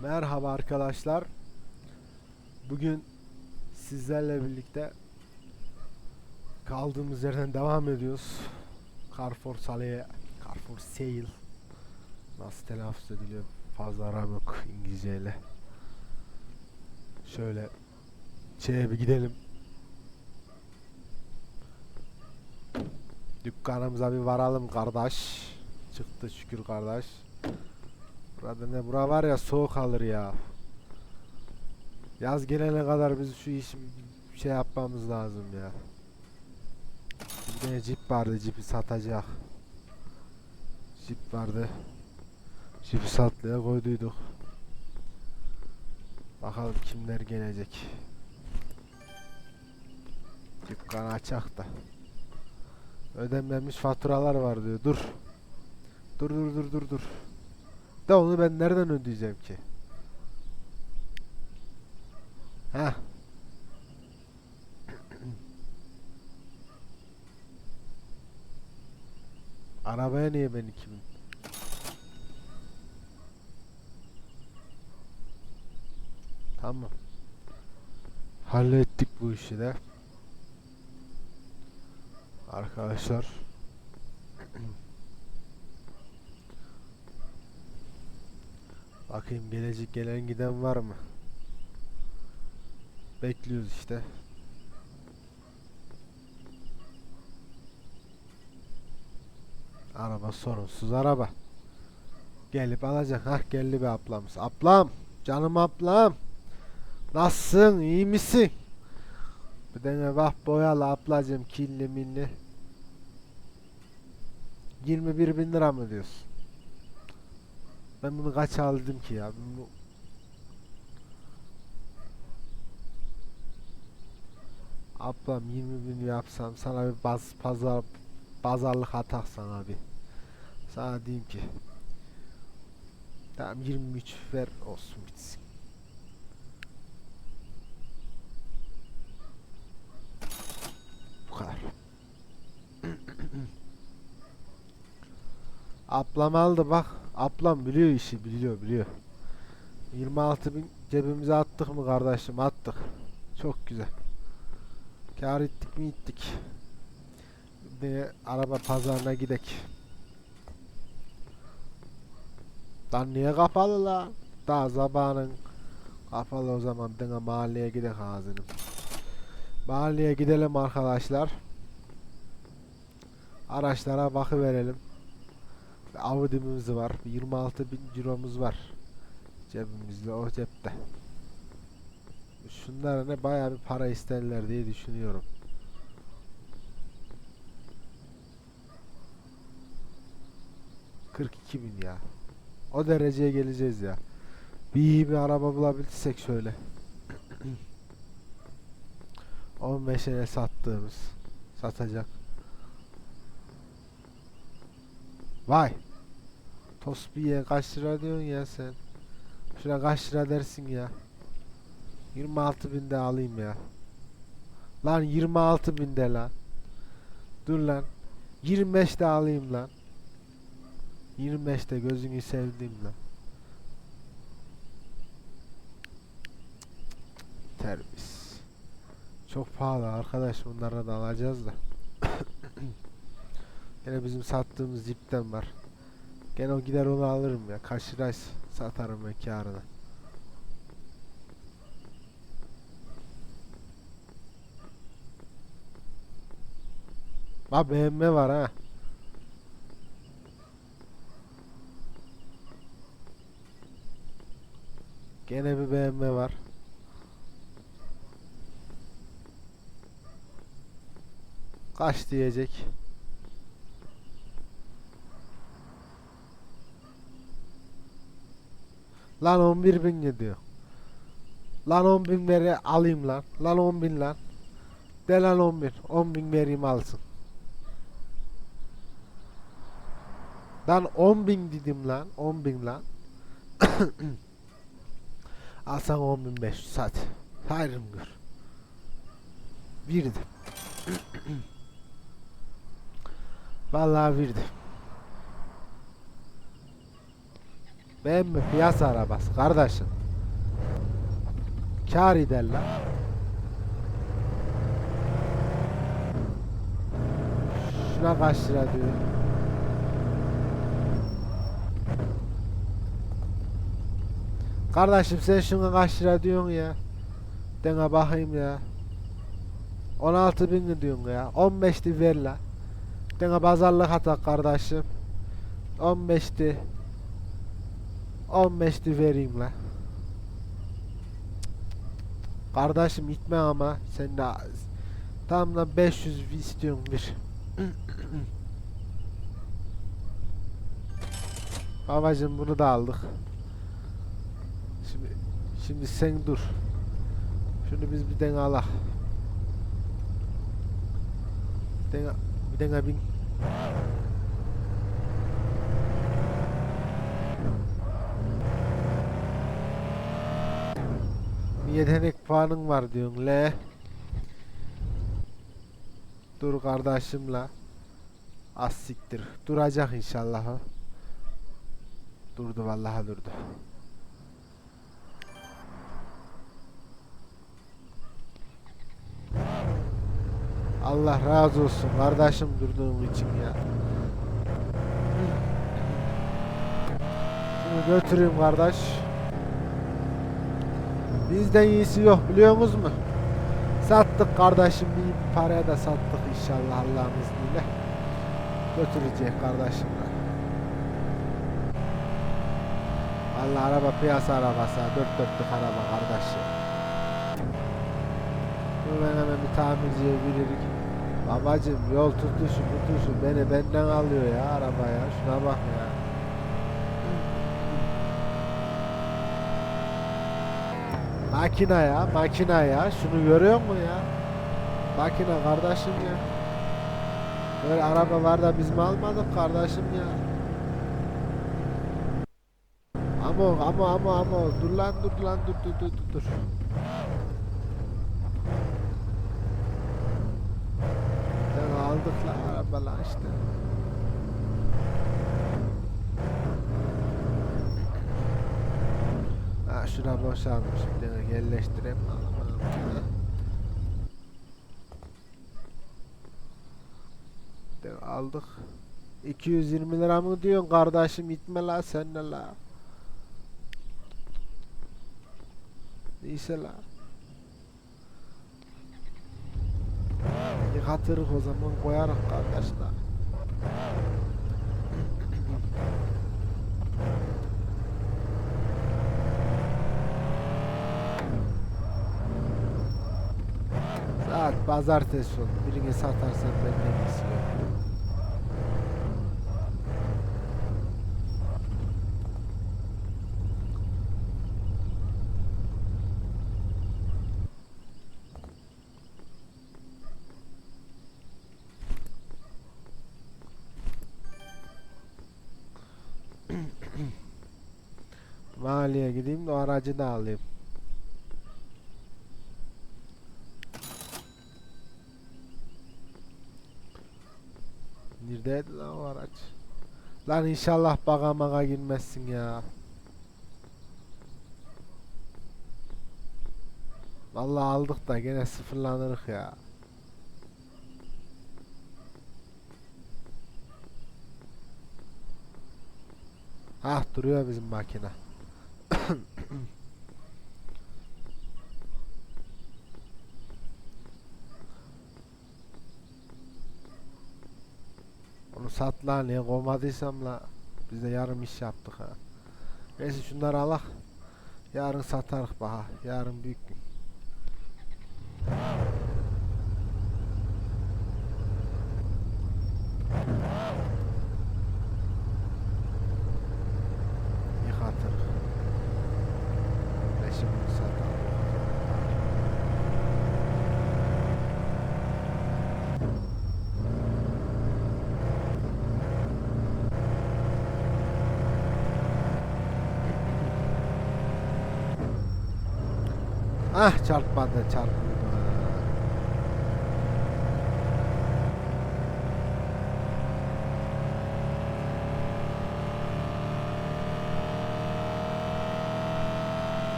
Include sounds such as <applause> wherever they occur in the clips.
Merhaba arkadaşlar. Bugün sizlerle birlikte kaldığımız yerden devam ediyoruz. Carrefour Sale'ye Carrefour Sale nasıl telaffuz ediliyor fazla aram yok İngilizceyle. Şöyle şeye bir gidelim. Dükkanımıza bir varalım kardeş. Çıktı şükür kardeş. Burada ne bura var ya soğuk alır ya. Yaz gelene kadar biz şu işi şey yapmamız lazım ya. Bir tane cip vardı cipi satacak. Cip vardı. Cipi satmaya koyduyduk. Bakalım kimler gelecek. Dükkanı açak da. Ödenmemiş faturalar var diyor. Dur. Dur dur dur dur dur. Da onu ben nereden ödeyeceğim ki? Ha. <clears throat> Arabaya niye ben 2000? Tamam. Hallettik bu işi de. Arkadaşlar. <clears throat> Bakayım gelecek gelen giden var mı? Bekliyoruz işte. Araba sorunsuz araba. Gelip alacak. Hah geldi bir ablamız. Ablam. Canım ablam. Nasılsın? iyi misin? Bir tane bak boyalı ablacım kirli milli. 21 bin lira mı diyorsun? Ben bunu kaç aldım ki ya? Bunu... Ablam 20 bin yapsam sana bir baz pazar pazarlık atak sana bir. Sana diyeyim ki. Tamam 23 ver olsun bitsin. Bu kadar. <clears throat> Ablam aldı bak. Ablam biliyor işi biliyor biliyor. 26 bin cebimize attık mı kardeşim attık. Çok güzel. Kar ettik mi ettik. Bir araba pazarına gidek. Lan niye kapalı lan? Daha zamanın kapalı o zaman bana mahalleye gidek ağzını. Mahalleye gidelim arkadaşlar. Araçlara bakıverelim. Audi'miz var. 26 bin euromuz var. Cebimizde o cepte. Şunlara ne bayağı bir para isterler diye düşünüyorum. ...42 bin ya. O dereceye geleceğiz ya. Bir iyi bir araba bulabilirsek şöyle. <clears throat> 15'e sattığımız. Satacak. Vay. Tosbiye kaç lira diyorsun ya sen? Şuna kaç lira dersin ya? 26 binde alayım ya. Lan 26 binde lan. Dur lan. 25 de alayım lan. 25 de gözünü sevdim lan. Terbiyesiz. Çok pahalı arkadaş bunlara da alacağız da. <coughs> Gene bizim sattığımız cipten var. Gene o gider onu alırım ya. Kaç satarım ben kârına. Bak BMW var ha. Gene bir BMW var. Kaç diyecek? Lan 11 bin gidiyor. Lan 10 bin veri alayım lan. Lan 10 bin lan. De lan 10 bin. 10 bin vereyim alsın. Lan 10 bin dedim lan. 10 bin lan. <coughs> Alsan 10 bin 500 hadi. Hayrım gör. Birdi. <coughs> Vallahi birdi. BMW piyasa arabası kardeşim. Kar eder lan. Şuna kaç lira diyor. Kardeşim sen şuna kaç lira diyorsun ya? Dene bakayım ya. 16 bin diyorsun ya. 15'ti ver la. Dene pazarlık atak kardeşim. 15'ti. 15'ti vereyim la. Kardeşim itme ama sen de tam da 500 istiyorsun bir. <clears throat> Babacım bunu da aldık. Şimdi şimdi sen dur. Şunu biz bir dene alak. Dene, bir dene bin. Yetenek puanın var diyorsun le. Dur kardeşimle. Az siktir. Duracak inşallah o. Durdu vallahi durdu. Allah razı olsun kardeşim durduğun için ya. Şunu götüreyim kardeş. Bizden iyisi yok biliyor musunuz mu? Sattık kardeşim bir paraya da sattık inşallah Allah'ın izniyle. Götürecek kardeşim. Vallahi araba piyasa arabası dört dörtlük araba kardeşim. Ben hemen bir tamirciye veririk. Babacım yol tutuşu tutuşu beni benden alıyor ya arabaya şuna bak ya. Makina ya, makina ya. Şunu görüyor musun ya? Makina kardeşim ya. Böyle araba var da biz mi almadık kardeşim ya? Ama ama ama ama dur lan dur lan dur dur dur dur aldık lan arabalar işte. Ha şuna boşalmış bir tane yerleştireyim. Aldık. 220 lira mı diyorsun kardeşim itme la sen de la. Neyse la. Yıkatırık o zaman koyarık kardeşler. Pazartesi oldu. Birini satarsan benden iyisi yok. <clears throat> Mahalleye gideyim de o aracı da alayım. Neredeydi lan o araç? Lan inşallah baga maga girmezsin ya. Vallahi aldık da gene sıfırlanırık ya. Ah duruyor bizim makine. Onu sat la niye kovmadıysam la biz de yarım iş yaptık ha. Neyse şunları alak. Yarın satarız baha. Yarın büyük gün. Yıkatırız. Ve şimdi satalım. Ah çarpmadı çarpmadı.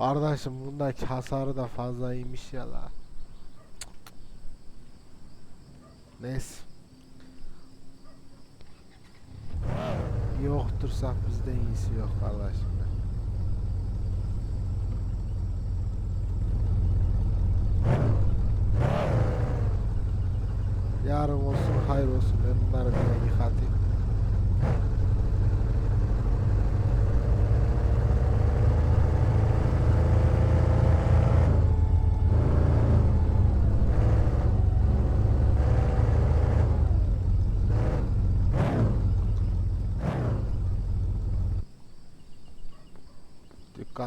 Kardeşim bundaki hasarı da fazlaymış ya la. Neyse. Yoktursak bizden iyisi yok kardeşim. ya. Yarın olsun hayır olsun ben bunları bir yıkatayım.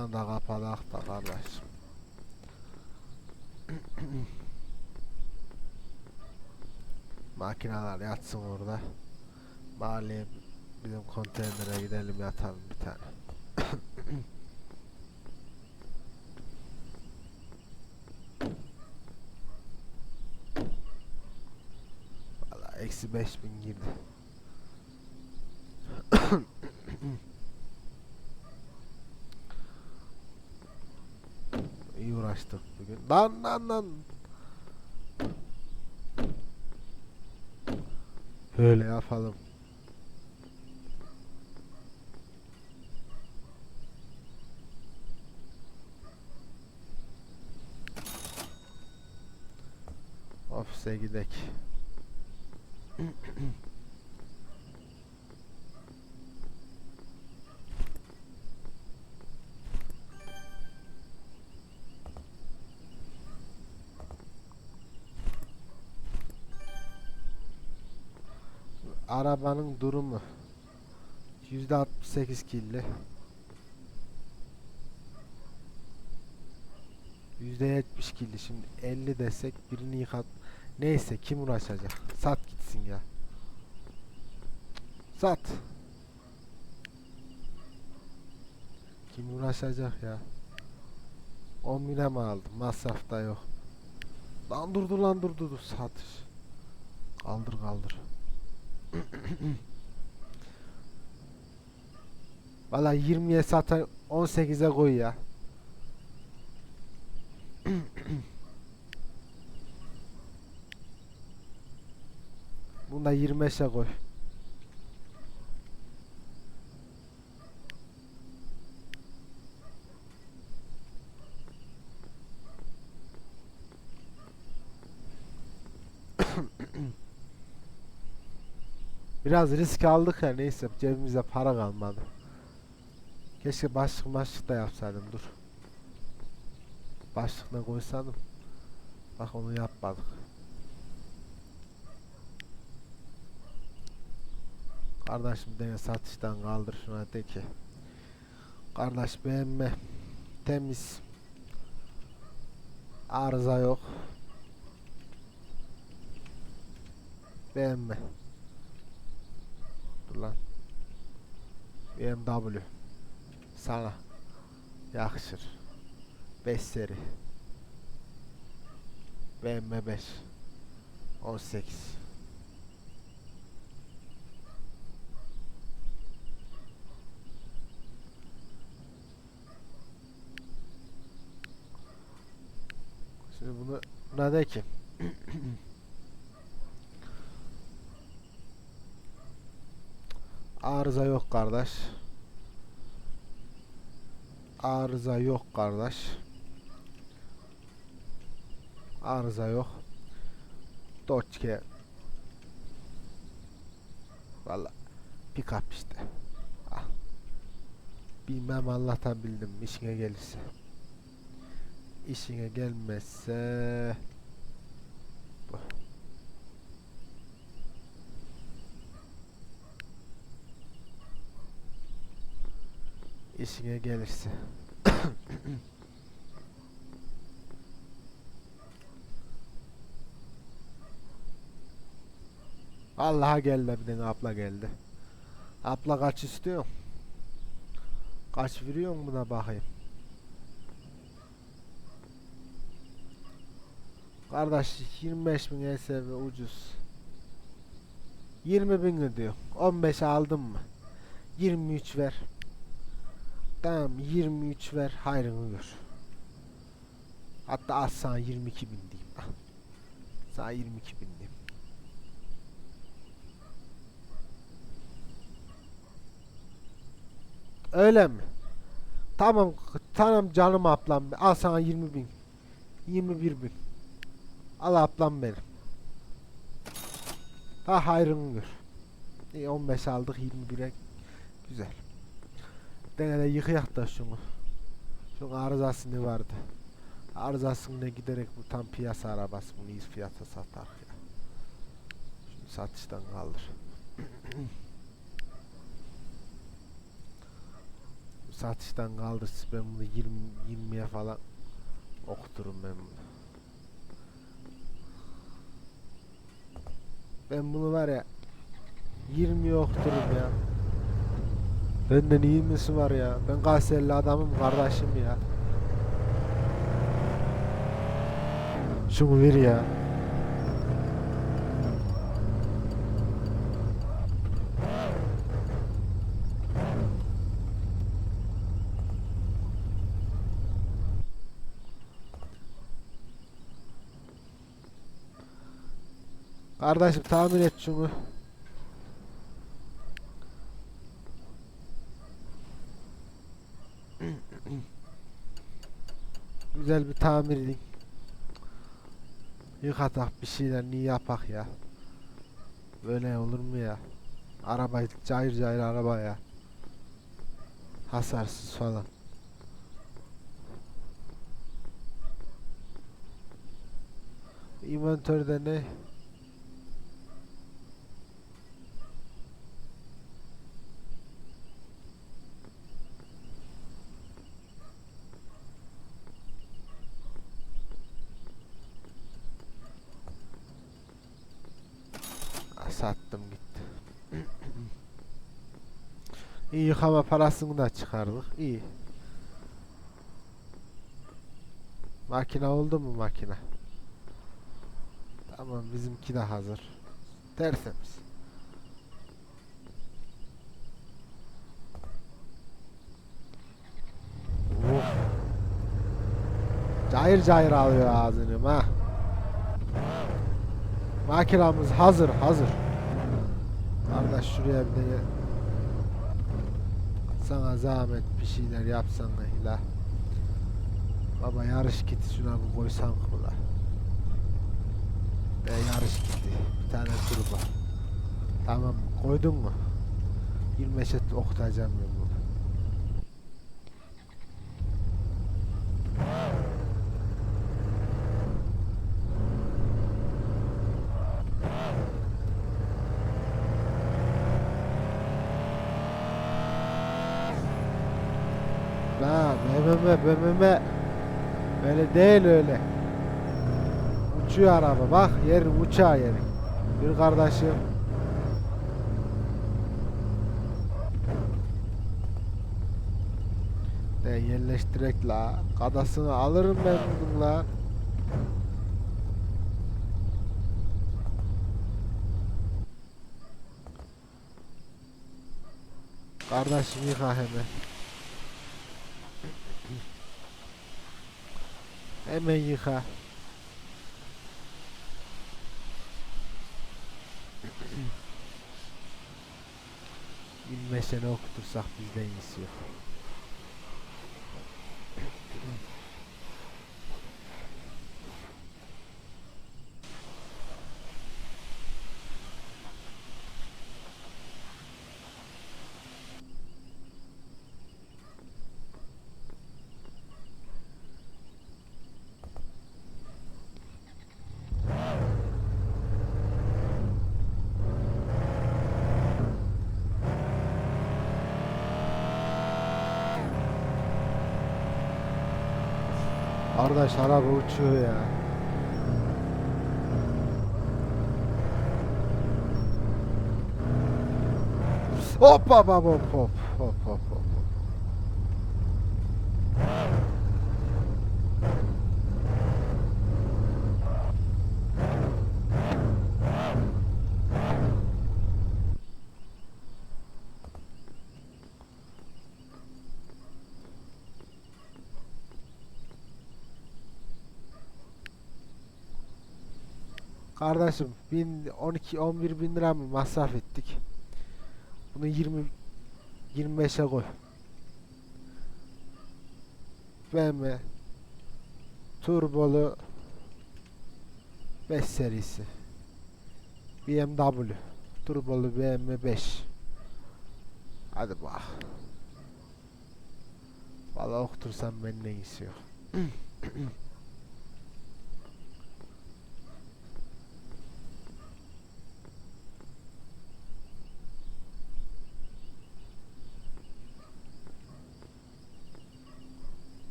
Dükkanı da kapadık da kardeşim. Makineler yatsın orada. Mahalleye bizim konteynere gidelim yatalım bir tane. Valla eksi 5000 girdi. İyi uğraştık bugün. Lan lan lan. Böyle yapalım. Ofise gidek. <clears throat> Arabanın durumu %68 kirli. %70 kirli. Şimdi 50 desek birini yıkat. Neyse kim uğraşacak? Sat gitsin ya. Sat. Kim uğraşacak ya? 10 bine mi aldım? Masraf da yok. Lan dur dur lan dur dur dur. Satış. Kaldır kaldır. Valla 20'ye satan 18'e koy ya. <coughs> Bunu da 25'e koy. Biraz risk aldık ya neyse cebimize para kalmadı. Keşke başlık başlık da yapsaydım dur. Başlıkla koysaydım. Bak onu yapmadık. Kardeşim beni satıştan kaldır şuna de ki. Kardeş beğenme. Temiz. Arıza yok. Beğenme. Dur lan. BMW. Sana. Yakışır. 5 seri. BMW 5. 18. Şimdi bunu buna de ki Arıza yok kardeş. Arıza yok kardeş. Arıza yok. Dodge Valla pick up işte. Ah. Bilmem Allah'tan bildim işine gelirse. İşine gelmezse İşine gelirse. <coughs> Allah'a geldi bir tane abla geldi. Abla kaç istiyor? Kaç veriyor buna bakayım. Kardeş 25 bin ESV ucuz. 20 bin ödüyor. 15 aldın mı? 23 ver. Tamam 23 ver hayrını gör. Hatta az sana 22 bin diyeyim. Al. Sana 22 bin diyeyim. Öyle mi? Tamam tamam canım ablam. Al sana 20 bin. 21 bin. Al ablam benim. Ha hayrını gör. İyi 15 aldık 21'e. Güzel. Dene de yıkayak da şunu. Şunun arızası ne vardı? Arızasını giderek bu tam piyasa arabası bunu iyi fiyata satar ya. Şunu satıştan kaldır. <coughs> Satıştan kaldır. Ben bunu 20 20'ye falan okuturum ben bunu. Ben bunu var ya 20'ye okuturum ya. Benden iyi misi var ya. Ben Kayserili adamım kardeşim ya. Şunu ver ya. Kardeşim tamir et şunu. Güzel bir tamir edin. Yıkatak bir şeyler niye yapak ya. Böyle olur mu ya? Araba cayır cayır araba ya. Hasarsız falan. Inventörde ne? Ah, Sattım gitti. İyi yıkama parasını da çıkardık. İyi. Makine oldu mu makine? Tamam bizimki de hazır. Tertemiz. Oh. Cayır cayır alıyor ağzını ha. Makinamız hazır hazır. Kardeş şuraya bir de gel. Sana zahmet bir şeyler yapsan la. Baba yarış kiti şuna bir koysan kıla. Ve yarış kiti. Bir tane turbo. Tamam koydun mu? 25 et okutacağım ben bunu. La BMW BMW Öyle değil öyle Uçuyor araba. Bak yerin uçağı yerin Bir kardeşim. De yerleştirek la. Kadasını alırım ben bunun la. Kardeşim yıka hemen. Hemen yıka. İlmeşeni okutursak bizden iyisi yok. Kardeş araba uçuyor ya. Hop hop hop hop hop hop hop hop. Kardeşim bin 12 11 bin lira mı masraf ettik. Bunu 20 25'e koy. BMW turbolu 5 serisi. BMW turbolu BMW 5. Hadi bak. Vallahi okutursam ben ne iyisi yok. <clears throat>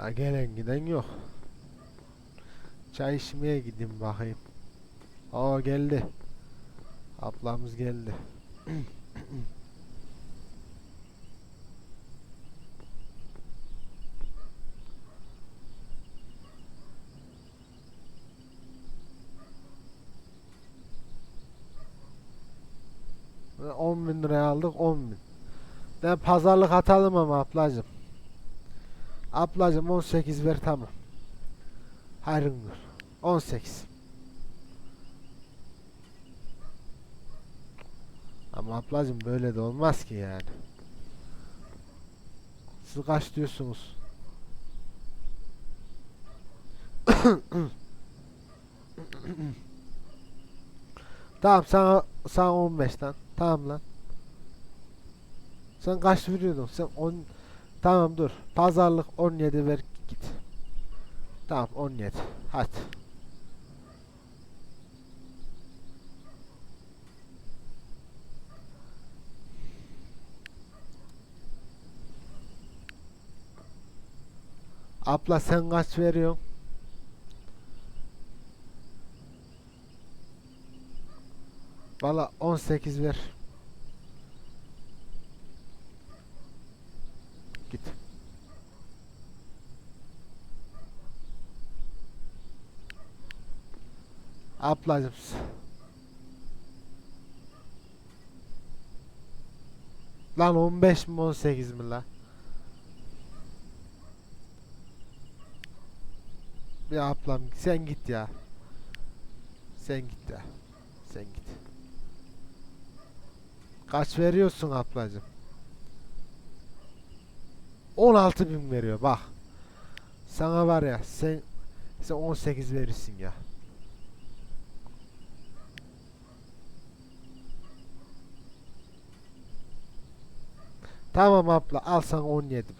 Daha gelen giden yok. Çay içmeye gideyim bakayım. Aa geldi. Ablamız geldi. Ve 10 bin liraya aldık 10 bin. Ben pazarlık atalım ama ablacım. Ablacım 18 ver tamam. Hayrın gör. 18. Ama ablacım böyle de olmaz ki yani. Siz kaç diyorsunuz? <coughs> tamam sana sana 15 lan. Tamam lan. Sen kaç veriyordun? Sen 10 Tamam dur. Pazarlık 17 ver git. Tamam 17. Hadi. Abla sen kaç veriyorsun? Valla 18 ver. Git. Ablacım. Lan 15 mi 18 mi la? Ya ablam sen git ya. Sen git ya. Sen git. Kaç veriyorsun ablacım? 16 bin veriyor bak. Sana var ya sen sen 18 verirsin ya. Tamam abla al sana 17 bin.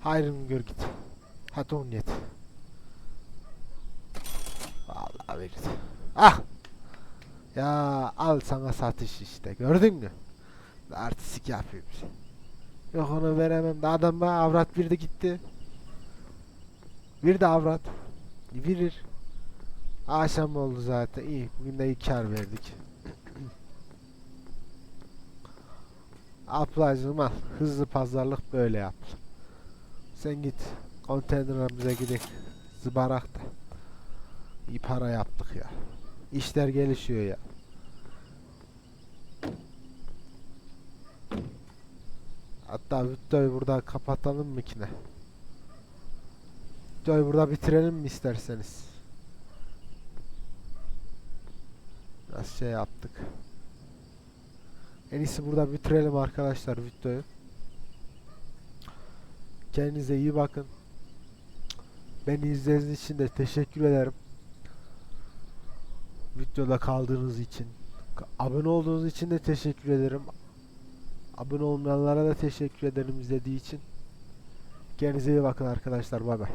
Hayrını gör git. Hadi 17. Verir. Ah! Ya al sana satış işte gördün mü? Artistik yapıyormuş. Yok onu veremem de adam bana avrat bir de gitti. Bir de avrat. Verir. Akşam oldu zaten iyi. Bugün de iyi kar verdik. <clears throat> Ablacığım al. Hızlı pazarlık böyle yap. Sen git. Konteynerimize gidelim. Zıbarak da. İyi para yaptık ya. İşler gelişiyor ya. Hatta videoyu burada kapatalım mı ki ne? Videoyu burada bitirelim mi isterseniz? Biraz şey yaptık. En iyisi burada bitirelim arkadaşlar videoyu. Kendinize iyi bakın. Beni izlediğiniz için de teşekkür ederim. Videoda kaldığınız için. Abone olduğunuz için de teşekkür ederim. Abone olmayanlara da teşekkür ederim izlediği için. Kendinize iyi bakın arkadaşlar. Bay bay.